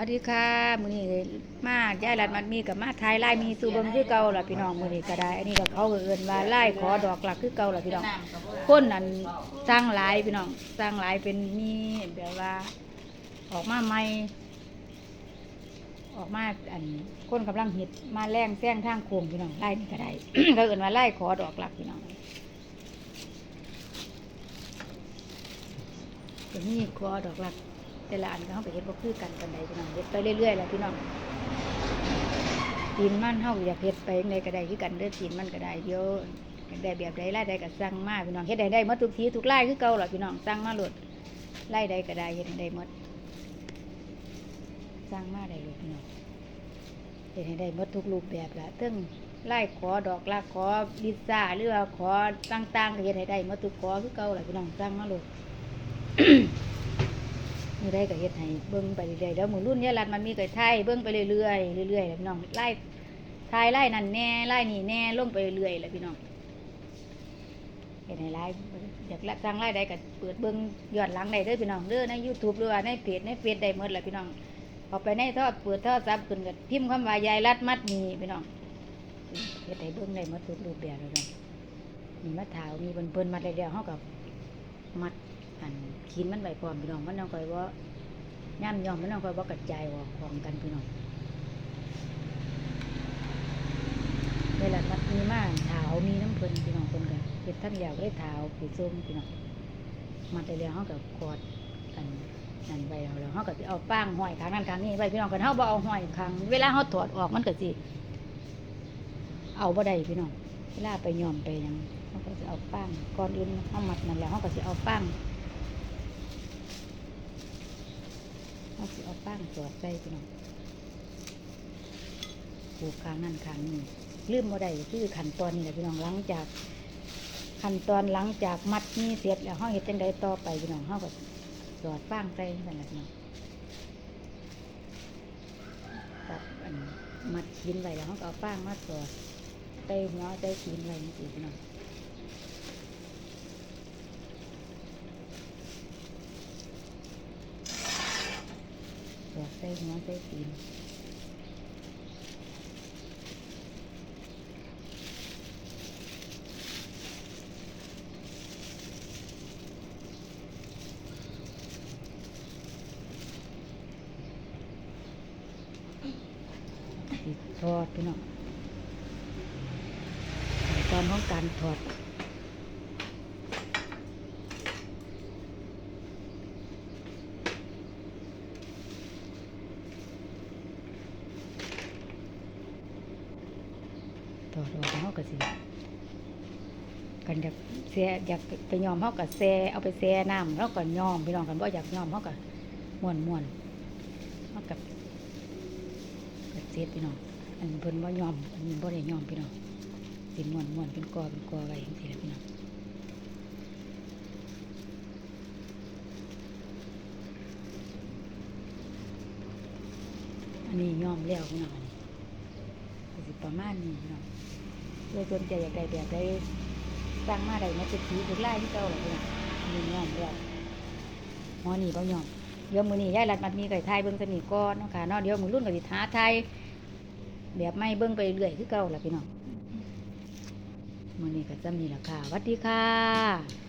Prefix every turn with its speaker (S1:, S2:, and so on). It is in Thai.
S1: วัสดีค่ะมื้อนี้มาย้ายรัดมัดมีกับมาทายไล่มีสู่เบิ่งคือเก่าล่ะพี่น้องมื้อนี้ก็ได้ อันนี้ก็เขาก็เอิ้นว่าไล่ขอดอกหลักคือเก่าล่ะพี่น้องคนนั้นสร้างหลายพี่น้องสร้างหลายเป็นมีแบบว่า ออกมาใหม่ออกมาอันคนกำลังเฮ็ดมาแรงแซงทางโค้งพี่น้องไล่นี่ก็ได้ก็เอิ้นว่าไล่ขอดอกหลักพี่น้องก็มีขอดอกหลัก แต่ละอันก็เขาไปเฮ็ดบ่คือกันกันใดพี่น้องเฮ็ดไปเรื่อยๆแหล้วพี่น้องตีนมันเฮาอยากเฮ็ดไปใดก็ได้คือกันเด้อตีนมันก็ได้เยอยากได้แบบใดรายใดก็สั่งมาพี่น้องเฮ็ดได้ได้หมดทุกทีทุกรายคือเก่าล่ะพี่น้องสั่งมาโลดรายใดก็ได้เฮ็ดให้ได้หมดสั่งมาได้โลดพี่น้องเฮ็ดให้ได้หมดทุกรูปแบบละเทั้งไล่ขอดอกละขอลิซ่าหรือว่าขอต่างๆก็เฮ็ดให้ได้หมดทุกขอคือเก่าล่ะพี่น้องสั่งมาโลด มือได้ก็เฮ็ดให้เบิ่งไปเรื่อยๆแล้วมือรุ่นเนี้ยรัดมันมีก็ไทยเบิ่งไปเรื่อยๆเรื่อยๆแหละพี่น้องไล่ทายไล่นั่นแน่ไล่นี่แน่ลงไปเรื่อยๆแหละพี่น้องเฮ็ดให้ไล่อยากสร้างไล่ได้ก็เปิดเบิ่งย้อนหลังได้เด้อพี่น้องเด้อใน YouTube หรือว่าในเพจในเฟซได้หมดแหละพี่น้องเอไปในทอดเปิดทอดซับขึ้นก็พิมพ์คำว่ายายรัดมัดมีพี่น้องเฮ็ดให้เบิ่งได้หมดทุกรูปแบบเลยเนาะมีมะถาวมีเพิ่นๆมัดแล้วๆเฮากับมัดอัน ขีนมันใบพร้อมพี่น้องมันน้องคอยว่าย่ำยอมมันน้องคอยว่ากระจายออกพร้อมกันพี่น้องเวลามันมีมากเถามีน้ำเพลินพี่น้องคนกันเห็ดท่านอยากได้เถาผีส้มพี่น้องมาแต่เรียวเขากับกอดกันนั่นใบเราแล้วเขาก็สิเอาป้างห้อยขางนั้นขางนี้ไว้พี่น้องกันเขาบ่เอาห้อยขางเวลาเขาถอดออกมันก็สิเอาบ่ได้พี่น้องเวลาไปยอมไปยังเขาก็จะเอาป้างก่อนอื่นเขามัดนั่นแล้วเขาก็จะเอาป้าง เอาสิเอาป้างสอดใส่พี่น้องปลูกคางนั่นคางนี่ลืมบ่ได้คือขั้นตอนนี้แหละพี่น้องหลังจากขั้นตอนหลังจากมัดนี่เสร็จแล้วเฮาเฮ็ดจังไดต่อไปพี่น้องเฮาก็สอดฟางใส่นั่นแหละพี่น้องตัดอันมัดชิ้นไว้แล้วเฮาก็เอาฟางมาสอดใส่หัวใส่ชิ้นไว้นี่สิพี่น้องสอด ใส่หัวใส่ชิ้นสิทอดพี่น้องตอนของการถอด ถอดออกแล้ว เขาก็สิกันอยากแซ่อยากไปยอมเขาก็แซ่เอาไปแซ่น้ำแล้วก็ยอมพี่น้องกันว่าอยากยอมเขาก็ม้วนม้วนเขากับกับเสียพี่น้องอันเพิ่นว่ายอมอันนี้บ่ได้ยอมพี่น้องสิม้วนม้วนเป็นกอเป็นกอไว้จังซี่แหละพี่น้องอันนี้ยอมแล้วพี่น้องอันนี้ก็สิประมาณนี้พี่น้อง เลยสนใจอยากได้แบบได้สร้างมาได้มาเป็นสีเป็นลายที่เก่าเลยนะมียอมแล้วหมอนี่บ่ยอมเดี๋ยวมือนี้ยายรัดมัดมีไก่ไทยเบิ้งสนิทก้อนเนาะค่ะเนาะเดี๋ยวมือรุ่นก็สิท้าไทยแบบไม่เบิ้งไปเรื่อยคือเก่าหรอกพี่น้องมือนี้ก็จำนี่ล่ะค่ะสวัสดีค่ะ